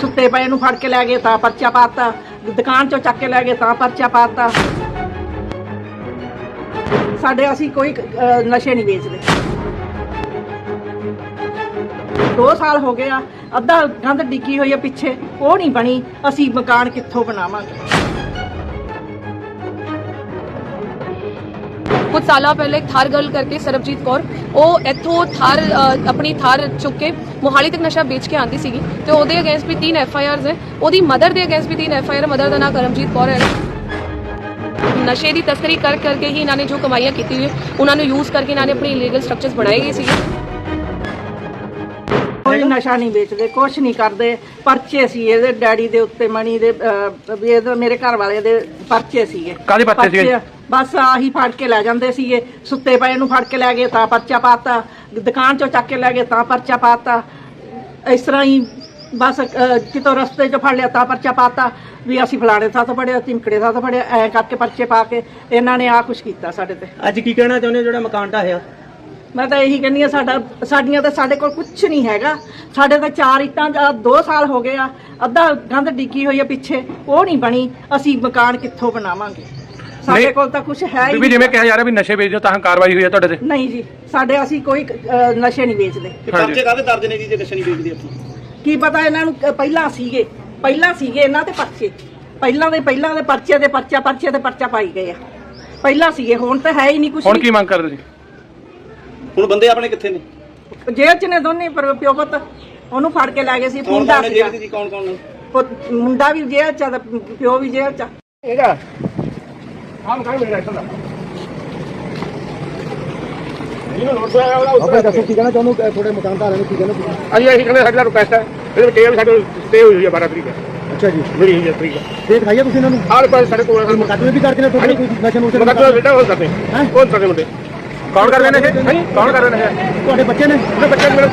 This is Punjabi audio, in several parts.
ਸੁੱਤੇ ਪਏ ਨੂੰ ਫੜ ਕੇ ਲੈ ਗਏ ਤਾਂ ਪਰਚਾ ਪਾਤਾ। ਦੁਕਾਨ ਚੋਂ ਚੱਕ ਕੇ ਲੈ ਗਏ ਤਾਂ ਪਰਚਾ ਪਾਤਾ। ਸਾਡੇ ਅਸੀਂ ਕੋਈ ਅਹ, ਨਸ਼ੇ ਨਹੀਂ ਵੇਚਦੇ। 2 ਸਾਲ ਹੋ ਗਏ ਆ ਅੱਧਾ ਕੰਧ ਡਿੱਗੀ ਹੋਈ ਆ ਪਿੱਛੇ ਉਹ ਨਹੀਂ ਬਣੀ ਅਸੀਂ ਮਕਾਨ ਕਿੱਥੋਂ ਬਣਾਵਾਂਗੇ? ਕੁਝ ਸਾਲਾਂ ਪਹਿਲੇ ਥਾਰ ਗਰਲ ਕਰਕੇ ਸਰਬਜੀਤ ਕੌਰ ਉਹ ਇੱਥੋਂ ਥਾਰ ਆਪਣੀ ਥਾਰ ਚੁੱਕ ਕੇ ਮੋਹਾਲੀ ਤੱਕ ਨਸ਼ਾ ਵੇਚ ਕੇ ਆਂਦੀ ਸੀਗੀ ਤੇ ਉਹਦੇ ਅਗੇਂਸਟ ਵੀ 3 ਐਫ ਆਈ ਆਰਸ ਹੈ ਉਹਦੀ ਮਦਰ ਦੇ ਅਗੇਂਸਟ ਵੀ 3 ਐਫ ਆਈ ਆਰ ਮਦਰ ਦਾ ਨਾਮ ਕਰਮਜੀਤ ਕੌਰ ਹੈ। ਨਸ਼ੇ ਦੀ ਤਸਕਰੀ ਕਰ ਕਰਕੇ ਹੀ ਇਹਨਾਂ ਨੇ ਜੋ ਕਮਾਈਆਂ ਕੀਤੀ ਹੋਈ ਹੈ, ਉਹਨਾਂ ਨੂੰ ਯੂਜ਼ ਕਰਕੇ ਇਹਨਾਂ ਨੇ ਆਪਣੀ ਇਲੀਗਲ ਸਟਰਕਚਰਸ ਬਣਾਏ ਗਏ ਸੀਗੇ। ਕੋਈ ਨਸ਼ਾ ਨਹੀਂ ਵੇਚਦੇ ਕੁਛ ਨਹੀਂ ਕਰਦੇ। ਪਰਚੇ ਸੀ ਇਹਦੇ ਡੈਡੀ ਦੇ ਉੱਤੇ ਮਣੀ ਦੇ ਅਹ, ਵੀ ਇਹਦੇ ਮੇਰੇ ਘਰ ਵਾਲੇ ਦੇ ਪਰਚੇ ਸੀਗੇ। ਕਾਹਦੇ ਪਰਚੇ ਸੀਗੇ? ਬਸ ਆਹੀ ਫੜ ਕੇ ਲੈ ਜਾਂਦੇ ਸੀਗੇ। ਸੁੱਤੇ ਪਏ ਨੂੰ ਫੜ ਕੇ ਲੈ ਗਏ ਤਾਂ ਪਰਚਾ ਪਾਤਾ। ਦੁਕਾਨ ਚੋਂ ਚੱਕ ਕੇ ਲੈ ਗਏ ਤਾਂ ਪਰਚਾ ਪਾਤਾ। ਇਸ ਤਰ੍ਹਾਂ ਹੀ ਬਸ ਅਹ, ਕਿਤੋਂ ਰਸਤੇ 'ਚ ਫੜ ਲਿਆ ਤਾਂ ਪਰਚਾ ਪਾਤਾ। ਵੀ ਅਸੀਂ ਫਲਾਣੇ ਥਾਂ ਤੋਂ ਫੜਿਆ ਤਿਮਕੜੇ ਥਾਂ ਤੋਂ ਫੜਿਆ ਐ ਕਰਕੇ ਪਰਚੇ ਪਾ ਕੇ ਇਹਨਾਂ ਨੇ ਆ ਕੁਛ ਕੀਤਾ ਸਾਡੇ ਤੇ। ਅੱਜ ਕੀ ਕਹਿਣਾ ਚਾਹੁੰਦੇ ਹੋ ਜਿਹੜਾ ਮਕਾਨ ਢਾਹਿਆ? ਮੈਂ ਤਾਂ ਇਹੀ ਕਹਿੰਦੀ ਆ ਸਾਡਾ ਸਾਡੀਆਂ ਤਾਂ ਸਾਡੇ ਕੋਲ ਕੁਝ ਨਹੀਂ ਹੈਗਾ। ਸਾਡੇ ਤਾਂ ਚਾਰ ਇੱਟਾਂ ਦਾ 2 ਸਾਲ ਹੋ ਗਏ ਆ ਅੱਧਾ ਕੰਧ ਡਿੱਗੀ ਹੋਈ ਆ ਪਿੱਛੇ ਉਹ ਨਹੀਂ ਬਣੀ ਅਸੀਂ ਮਕਾਨ ਕਿੱਥੋਂ ਬਣਾਵਾਂਗੇ? ਸਾਡੇ। ਕੋਲ ਤਾਂ ਕੁਝ ਹੈ ਹੀ ਬੀਬੀ ਜਿਵੇਂ ਕਿਹਾ ਜਾ ਰਿਹਾ ਵੀ ਨਸ਼ੇ ਵੇਚਦੇ ਹੋ ਤਾਂ ਕਾਰਵਾਈ ਹੋਈ ਹੈ ਤੁਹਾਡੇ ਤੇ? ਨਹੀਂ ਜੀ ਸਾਡੇ ਅਸੀਂ ਕੋਈ ਨਸ਼ੇ ਨਹੀਂ ਵੇਚਦੇ। ਤੇ। ਪਰਚੇ ਕਾਹਦੇ ਦਰਜ ਨੇ ਜੀ ਜੇ ਨਸ਼ਾ ਨਹੀਂ ਵੇਚਦੇ ਇੱਥੋਂ ਕੀ ਪਤਾ ਇਹਨਾਂ ਨੂੰ ਪਹਿਲਾਂ ਸੀਗੇ ਪਹਿਲਾਂ ਸੀਗੇ ਇਹਨਾਂ ਤੇ ਪਰਚੇ। ਪਹਿਲਾਂ ਦੇ ਪਹਿਲਾਂ ਦੇ ਪਰਚੇ ਦੇ ਪਰਚਾ ਪਰਚੇ ਦੇ ਪਰਚਾ ਪਾਈ ਗਏ ਆ। ਪਹਿਲਾਂ ਸੀਗੇ ਹੁਣ ਤਾਂ ਹੈ ਹੀ ਨਹੀਂ ਕੁਝ ਹੁਣ ਕੀ ਮੰਗ ਕਰਦੇ ਤੁਸੀਂ ਹੁਣ ਬੰਦੇ ਆਪਣੇ ਕਿੱਥੇ ਨੇ? ਜੇਲ੍ਹ ਚ ਨੇ ਦੋਨੇ ਪਰ- ਪਿਓ ਪੁੱਤ ਉਹਨੂੰ ਫੜ ਕੇ ਲੈ ਗਏ ਸੀ ਕੌਣ ਮੁੰਡਾ ਕੌਣ ਨੇ ਸੀਗਾ। ਜੇਲ੍ਹ 'ਚ ਜੀ ਕੌਣ ਕੌਣ ਨੇ? ਪੁੱਤ- ਮੁੰਡਾ ਵੀ ਜੇਲ੍ਹ ਚ ਆ ਤੇ ਪਿਓ ਵੀ ਜੇਲ੍ਹ ਚ ਆ। ਇਹਦਾ ਆਮ ਕਾਹ ਮੇਰੇ ਰਾਈਟ ਦਾ। ਆਪਣੇ ਦੱਸੋ ਕੀ ਕਹਿਣਾ ਚਾਹੁੰਦੇ ਹੋ? ਤੁਹਾਡੇ ਮਕਾਨ ਧਾਰਿਆਂ ਨੂੰ ਕੀ ਕਹਿਣਾ ਤੁਸੀਂ ਅਸੀਂ ਇਹੀ ਕਹਿੰਦੇ ਸਾਡਾ ਰਿਕੁਐਸਟ ਹੈ। ਇਹਦੇ ਵਿੱਚ ਵੀ ਸਾਡੇ ਸਟੇ ਹੋਈ ਹੋਈ ਹੈ 12 ਤਰੀਕ ਅੱਛਾ ਜੀ। ਮੇਰੀ ਹੋਈ ਹੈ ਤਰੀਕ। ਦੇਖ ਖਾਈਆ ਤੁਸੀਂ ਇਹਨਾਂ ਨੂੰ? ਆਲੇ ਪਾਸੇ ਸਾਡੇ ਕੋਲ ਮੁਕੱਦਮੇ ਵੀ ਕਰਕੇ ਨੇ ਤੁਹਾਡੇ ਕੋਈ ਨਸ਼ਾ ਨੁਸ਼ਾ ਮਤਲਬ ਕਰਦੇ ਬੇਟਾ ਹੋ ਸਕਦੇ। ਹੈਂ? ਕੌਣ ਕਰਦੇ ਮੁੰਡੇ? ਕੌਣ ਕਰ ਰਹੇ ਨੇ ਇਹ? ਕੌਣ ਕਰ ਰਹੇ ਨੇ ਇਹ? ਤੁਹਾਡੇ ਬੱਚੇ ਨੇ? ਉਹਦੇ ਬੱਚੇ ਨੂੰ ਮੇਰੇ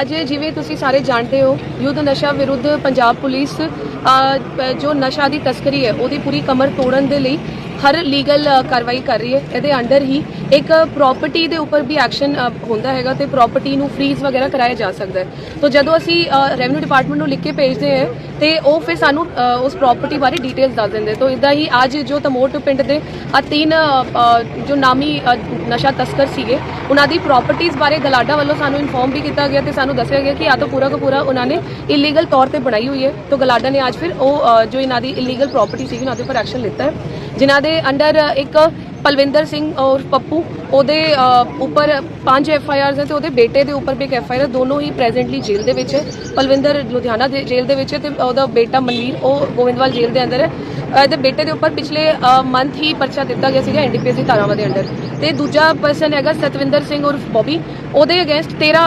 ਅੱਜ ਜਿਵੇਂ ਤੁਸੀਂ ਸਾਰੇ ਜਾਣਦੇ ਹੋ ਯੁੱਧ ਨਸ਼ਾ ਵਿਰੁੱਧ ਪੰਜਾਬ ਪੁਲਿਸ ਅ, ਪ- ਜੋ ਨਸ਼ਾ ਦੀ ਤਸਕਰੀ ਹੈ ਉਹਦੀ ਪੂਰੀ ਕਮਰ ਤੋੜਨ ਦੇ ਲਈ ਹਰ ਲੀਗਲ ਕਾਰਵਾਈ ਕਰ ਰਹੀ ਹੈ। ਇਹਦੇ ਅੰਡਰ ਹੀ ਇੱਕ ਪ੍ਰਾਪਰਟੀ ਦੇ ਉੱਪਰ ਵੀ ਐਕਸ਼ਨ ਹੁੰਦਾ ਹੈਗਾ ਤੇ ਪ੍ਰਾਪਰਟੀ ਨੂੰ ਫ੍ਰੀਜ਼ ਵਗੈਰਾ ਕਰਾਇਆ ਜਾ ਸਕਦਾ ਹੈ। ਤਾਂ ਜਦੋਂ ਅਸੀਂ ਰੈਵਨਿਊ ਡਿਪਾਰਟਮੈਂਟ ਨੂੰ ਲਿਖ ਕੇ ਭੇਜਦੇ ਹਾਂ ਤੇ ਉਹ ਫਿਰ ਸਾਨੂੰ ਉਸ ਪ੍ਰਾਪਰਟੀ ਬਾਰੇ ਡਿਟੇਲਸ ਦੱਸ ਦਿੰਦੇ। ਤਾਂ ਇਦਾਂ ਹੀ ਅੱਜ ਜੋ ਤਮੋਟ ਪਿੰਡ ਦੇ ਆ ਤਿੰਨ ਜੋ ਨਾਮੀ ਨਸ਼ਾ ਤਸਕਰ ਸੀਗੇ, ਉਹਨਾਂ ਦੀ ਪ੍ਰਾਪਰਟੀਆਂ ਬਾਰੇ ਗਲਾਡਾ ਵੱਲੋਂ ਸਾਨੂੰ ਇਨਫੋਰਮ ਵੀ ਕੀਤਾ ਗਿਆ ਤੇ ਸਾਨੂੰ ਦੱਸਿਆ ਗਿਆ ਕਿ ਆ ਤਾਂ ਪੂਰਾ ਦਾ ਪੂਰਾ ਉਹਨਾਂ ਨੇ ਇਲੀਗਲ ਤੌਰ ਤੇ ਬਣਾਈ ਹੋਈ ਹੈ। ਤਾਂ ਗਲਾਡਾ ਨੇ ਅੱਜ ਫਿਰ ਉਹ ਜੋ ਇਹਨਾਂ ਦੀ ਇਲੀਗਲ ਪ੍ਰਾਪਰਟੀ ਸੀਗੀ, ਉਹਨਾਂ ਦੇ ਉੱਪਰ ਐਕਸ਼ਨ ਲਿੱਤਾ ਹੈ। ਜਿਨ੍ਹਾਂ ਦੇ ਅੰਡਰ ਇੱਕ ਪਲਵਿੰਦਰ ਸਿੰਘ ਔਰ ਪੱਪੂ ਉਹਦੇ ਉੱਪਰ ਪੰਜ ਐਫ ਆਈ ਆਰਸ ਹੈ ਤੇ ਉਹਦੇ ਬੇਟੇ ਦੇ ਉੱਪਰ ਵੀ ਇੱਕ ਐਫ ਆਈ ਆਰ ਦੋਨੋਂ ਹੀ ਪ੍ਰੈਜ਼ੈਂਟਲੀ ਜੇਲ੍ਹ ਦੇ ਵਿੱਚ ਹੈ। ਪਲਵਿੰਦਰ ਲੁਧਿਆਣਾ ਦੇ ਜੇਲ੍ਹ ਦੇ ਵਿੱਚ ਹੈ ਤੇ ਉਹਦਾ ਬੇਟਾ ਮਨਵੀਰ ਉਹ ਗੋਵਿੰਦਵਾਲ ਜੇਲ੍ਹ ਦੇ ਅੰਦਰ ਹੈ। ਇਹਦੇ ਬੇਟੇ ਦੇ ਉੱਪਰ ਪਿਛਲੇ ਮੰਥ ਹੀ ਪਰਚਾ ਦਿੱਤਾ ਗਿਆ ਸੀਗਾ ਐਨਡੀਪੀਐਸ ਦੀ ਧਾਰਾਵਾਂ ਦੇ ਅੰਦਰ। ਤੇ ਦੂਜਾ ਪਰਸਨ ਹੈਗਾ ਸਤਵਿੰਦਰ ਸਿੰਘ ਉਰਫ ਬੋਬੀ ਉਹਦੇ against 13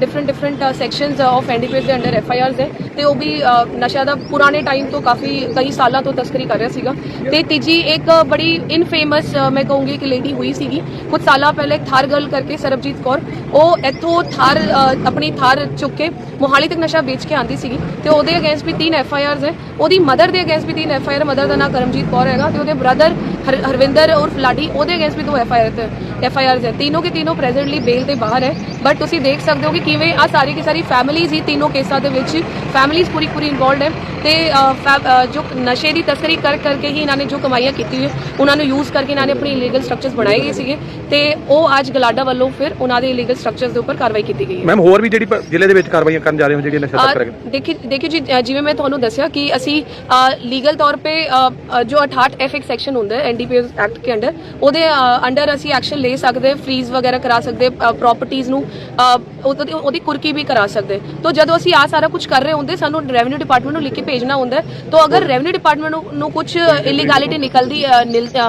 different different sections of NDPS ਦੇ ਅੰਡਰ ਐਫ ਆਈ ਆਰਸ ਹੈ ਤੇ ਉਹ ਵੀ ਅ, ਨਸ਼ਾ ਦਾ ਪੁਰਾਣੇ ਟਾਈਮ ਤੋਂ ਕਾਫੀ ਕਈ ਸਾਲਾਂ ਤੋਂ ਤਸਕਰੀ ਕਰ ਰਿਹਾ ਸੀਗਾ। ਤੇ ਤੀਜੀ ਇੱਕ ਬੜੀ ਇਨਫੇਮਸ ਮੈਂ ਕਹੂੰਗੀ ਕਿ ਲੇਡੀ ਹੋਈ ਸੀਗੀ। ਕੁਝ ਸਾਲਾਂ ਪਹਿਲੇ ਥਾਰ ਗਰਲ ਕਰਕੇ ਸਰਬਜੀਤ ਕੌਰ ਉਹ ਇੱਥੋਂ ਥਾਰ ਆਪਣੀ ਥਾਰ ਚੁੱਕ ਕੇ ਮੋਹਾਲੀ ਤੱਕ ਨਸ਼ਾ ਵੇਚ ਕੇ ਆਂਦੀ ਸੀਗੀ ਤੇ ਉਹਦੇ ਅਗੇਂਸਟ ਵੀ 3 ਐਫ ਆਈ ਆਰਸ ਹੈ ਉਹਦੀ ਮਦਰ ਦੇ ਅਗੇਂਸਟ ਵੀ 3 ਐਫ ਆਈ ਆਰ ਮਦਰ ਦਾ ਨਾਮ ਕਰਮਜੀਤ ਕੌਰ ਹੈਗਾ ਤੇ ਉਹਦੇ ਬ੍ਰਦਰ ਹਰਵਿੰਦਰ ਉਰਫ ਲਾਡੀ ਉਹਦੇ ਅਗੇਂਸਟ ਵੀ ਦੋ F I R F I Rs ਹੈ। ਤਿੰਨੋਂ ਕੇ ਤਿੰਨੋਂ ਪ੍ਰੈਜ਼ੈਂਟਲੀ ਬੇਲ ਤੇ ਬਾਹਰ ਹੈ। ਬਟ ਤੁਸੀਂ ਦੇਖ ਸਕਦੇ ਹੋ ਕਿ ਕਿਵੇਂ ਆ ਸਾਰੀ ਕੀ ਸਾਰੀ ਫੈਮਿਲੀਜ਼ ਹੀ ਤਿੰਨੋਂ ਕੇਸਾਂ ਦੇ ਵਿੱਚ ਫੈਮਿਲੀਜ਼ ਪੂਰੀ ਪੂਰੀ ਇਨਵੋਲਡ ਹੈ। ਤੇ ਜੋ ਨਸ਼ੇ ਦੀ ਤਸਕਰੀ ਕਰ ਕਰਕੇ ਹੀ ਇਹਨਾਂ ਨੇ ਜੋ ਕਮਾਈਆਂ ਕੀਤੀ ਹੈ ਉਹਨਾਂ ਨੂੰ ਯੂਜ਼ ਕਰਕੇ ਇਹਨਾਂ ਨੇ ਆਪਣੀ ਇਲੀਗਲ ਸਟਰਕਚਰਸ ਬਣਾਏ ਗਏ ਸੀਗੇ। ਤੇ ਉਹ ਅੱਜ ਗਲਾਡਾ ਵੱਲੋਂ ਫਿਰ ਉਹਨਾਂ ਦੇ ਇਲੀਗਲ ਸਟਰਕਚਰਸ ਦੇ ਉੱਪਰ ਕਾਰਵਾਈ ਕੀਤੀ ਗਈ ਹੈ। ਮੈਮ ਹੋਰ ਵੀ ਜਿਹੜੀ ਜ਼ਿਲ੍ਹੇ ਦੇ ਵਿੱਚ ਕਾਰਵਾਈਆਂ ਕਰਨ ਜਾ ਰਹੇ ਹੋ ਜਿਹੜੀ ਨਸ਼ਾ ਤਸਕਰ ਦੇਖੀ ਦੇਖਿਓ ਜੀ ਜਿਵੇਂ ਮੈਂ ਤੁਹਾਨੂੰ ਦੱਸਿਆ ਕਿ ਅਸੀਂ ਲੀਗਲ ਤੌਰ ਤੇ ਜੋ 68 ਐਫ ਸੈਕਸ਼ਨ ਹੁੰਦਾ ਹੈ ਐਨਡੀਪੀਐਸ ਐਕਟ ਕੇ ਅੰਡਰ ਉਹਦੇ ਅੰਡਰ ਅਸੀਂ ਐਕਸ਼ਨ ਲੈ ਸਕਦੇ ਫ੍ਰੀਜ਼ ਵਗੈਰਾ ਕਰਾ ਸਕਦੇ ਪ੍ਰਾਪਰਟੀਆਂ ਨੂੰ ਉਹਦੀ ਉਹਦੀ ਕੁਰਕੀ ਵੀ ਕਰਾ ਸਕਦੇ। ਤਾਂ ਜਦੋਂ ਅਸੀਂ ਆ ਸਾਰਾ ਕੁਝ ਕਰ ਰਹੇ ਹੁੰਦੇ ਸਾਨੂੰ ਰੈਵਨਿਊ ਡਿਪਾਰਟਮੈਂਟ ਨੂੰ ਲਿਖ ਕੇ ਭੇਜਣਾ ਹੁੰਦਾ ਹੈ। ਤਾਂ ਅਗਰ ਰੈਵਨਿਊ ਡਿਪਾਰਟਮੈਂਟ ਨੂੰ ਕੁਝ ਇਲੀਗੈਲਿਟੀ ਨਿਕਲਦੀ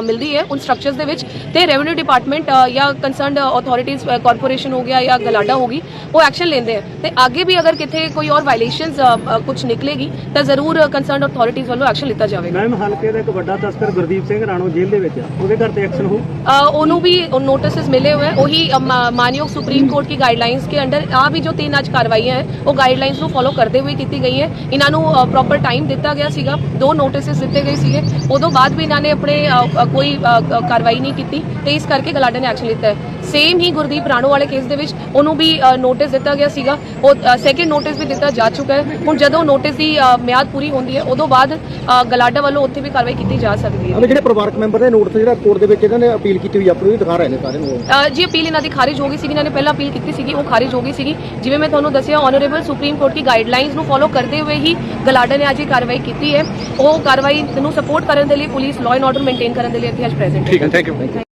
ਮਿਲਦੀ ਹੈ ਉਨ ਸਟਰਕਚਰਸ ਦੇ ਵਿੱਚ ਤੇ ਰੈਵਨਿਊ ਡਿਪਾਰਟਮੈਂਟ ਜਾਂ ਕੰਸਰਨਡ ਅਥਾਰਟੀਜ਼ ਕਾਰਪੋਰੇਸ਼ਨ ਹੋ ਗਿਆ ਜਾਂ ਗਲਾਡਾ ਹੋਗੀ ਉਹ ਐਕਸ਼ਨ ਲੈਂਦੇ ਆ ਤੇ ਅੱਗੇ ਵੀ ਅਗਰ ਕਿਤੇ ਕੋਈ ਔਰ ਵਾਇਲੇਸ਼ਨਸ ਕੁਝ ਨਿਕਲੇਗੀ ਤਾਂ ਜ਼ਰੂਰ ਕੰਸਰਨਡ ਅਥਾਰਟੀਜ਼ ਵੱਲੋਂ ਐਕਸ਼ਨ ਲਿੱਤਾ ਜਾਵੇਗਾ। ਮੈਮ ਹਲਕੇ ਦਾ ਇੱਕ ਵੱਡਾ ਤਸਕਰ ਗੁਰਦੀਪ ਸਿੰਘ ਰਾਣੋ ਜੇਲ੍ਹ ਦੇ ਵਿੱਚ ਆ ਉਹਦੇ ਘਰ ਤੇ ਐਕਸ਼ਨ ਹੋ ਅ, ਉਹਨੂੰ ਵੀ ਨੋਟਿਸਸ ਮਿਲੇ हुए हैं वही अ, मा- मानयोग सुप्रीम कोर्ट की गाइडलाइंस के अंडर आ भी जो तीन ਅੱਜ ਕਾਰਵਾਈਆਂ ਹੈ ਉਹ ਗਾਈਡਲਾਈਨਸ ਨੂੰ ਫੋਲੋ ਕਰਦੇ ਹੋਏ ਕੀਤੀ ਗਈ ਹੈ ਇਹਨਾਂ ਨੂੰ ਪ੍ਰੋਪਰ ਟਾਈਮ ਦਿੱਤਾ ਗਿਆ ਸੀਗਾ ਦੋ ਨੋਟਿਸਸ ਦਿੱਤੇ ਗਏ ਸੀਗੇ ਉਦੋਂ ਬਾਅਦ ਵੀ ਇਹਨਾਂ ਨੇ ਆਪਣੇ ਅ, ਅ, ਕੋਈ ਅ, ਅ, ਕਾਰਵਾਈ ਨਹੀਂ ਕੀਤੀ ਤੇ ਇਸ ਕਰਕੇ ਗਲਾਡਾ ਨੇ ਐਕਸ਼ਨ ਲਿੱਤਾ ਹੈ ਸੇਮ ਹੀ ਗੁਰਦੀਪ ਰਾਣੋ ਵਾਲੇ ਕੇਸ ਦੇ ਵਿੱਚ ਉਹਨੂੰ ਵੀ ਨੋਟਿਸ ਦਿੱਤਾ ਗਿਆ ਸੀਗਾ। ਉਹ ਸੈਕੰਡ ਨੋਟਿਸ ਵੀ ਦਿੱਤਾ ਜਾ ਚੁੱਕਾ ਹੈ। ਹੁਣ ਜਦੋਂ ਨੋਟਿਸ ਦੀ ਮਿਆਦ ਪੂਰੀ ਹੁੰਦੀ ਹੈ ਉਦੋਂ ਬਾਅਦ ਗਲਾਡਾ ਵੱਲੋਂ ਉੱਥੇ ਵੀ ਕਾਰਵਾਈ ਕੀਤੀ ਜਾ ਸਕਦੀ ਹੈ। ਜਿਹੜੇ ਪਰਿਵਾਰਕ ਮੈਂਬਰ ਨੇ ਨੋਟਿਸ ਜਿਹੜਾ ਕੋਰਟ ਦੇ ਵਿੱਚ ਇਹਨਾਂ ਨੇ ਅਪੀਲ ਕੀਤੀ ਹੋਈ ਆਪਣੀ ਦਿਖਾ ਰਹੇ ਨੇ ਸਾਰੇ ਨੂੰ। ਜੀ ਅਪੀਲ ਇਹਨਾਂ ਦੀ ਖਾਰਿਜ ਹੋ ਗਈ ਸੀ ਇਹਨਾਂ ਨੇ ਪਹਿਲਾਂ ਅਪੀਲ ਕੀਤੀ ਸੀਗੀ ਉਹ ਖਾਰਿਜ ਹੋ ਗਈ ਸੀਗੀ। ਜਿਵੇਂ ਮੈਂ ਤੁਹਾਨੂੰ ਦੱਸਿਆ ਆਨਰੇਬਲ ਸੁਪਰੀਮ ਕੋਰਟ ਦੀ ਗਾਈਡਲਾਈਨਸ ਨੂੰ ਫੋਲੋ ਕਰਦੇ ਹੋਏ ਹੀ ਗਲਾਡਾ ਨੇ ਅੱਜ ਇਹ ਕਾਰਵਾਈ ਕੀਤੀ ਹੈ। ਉਹ ਕਾਰਵਾਈ ਨੂੰ ਸਪੋਰਟ ਕਰਨ ਦੇ ਲਈ police law and order maintain ਕਰਨ ਦੇ ਲਈ ਇੱਥੇ ਅੱਜ ਪ੍ਰੈਜ਼ੈਂਟ ਹੈ। ਠੀਕ ਹੈ ਥੈਂਕ ਯੂ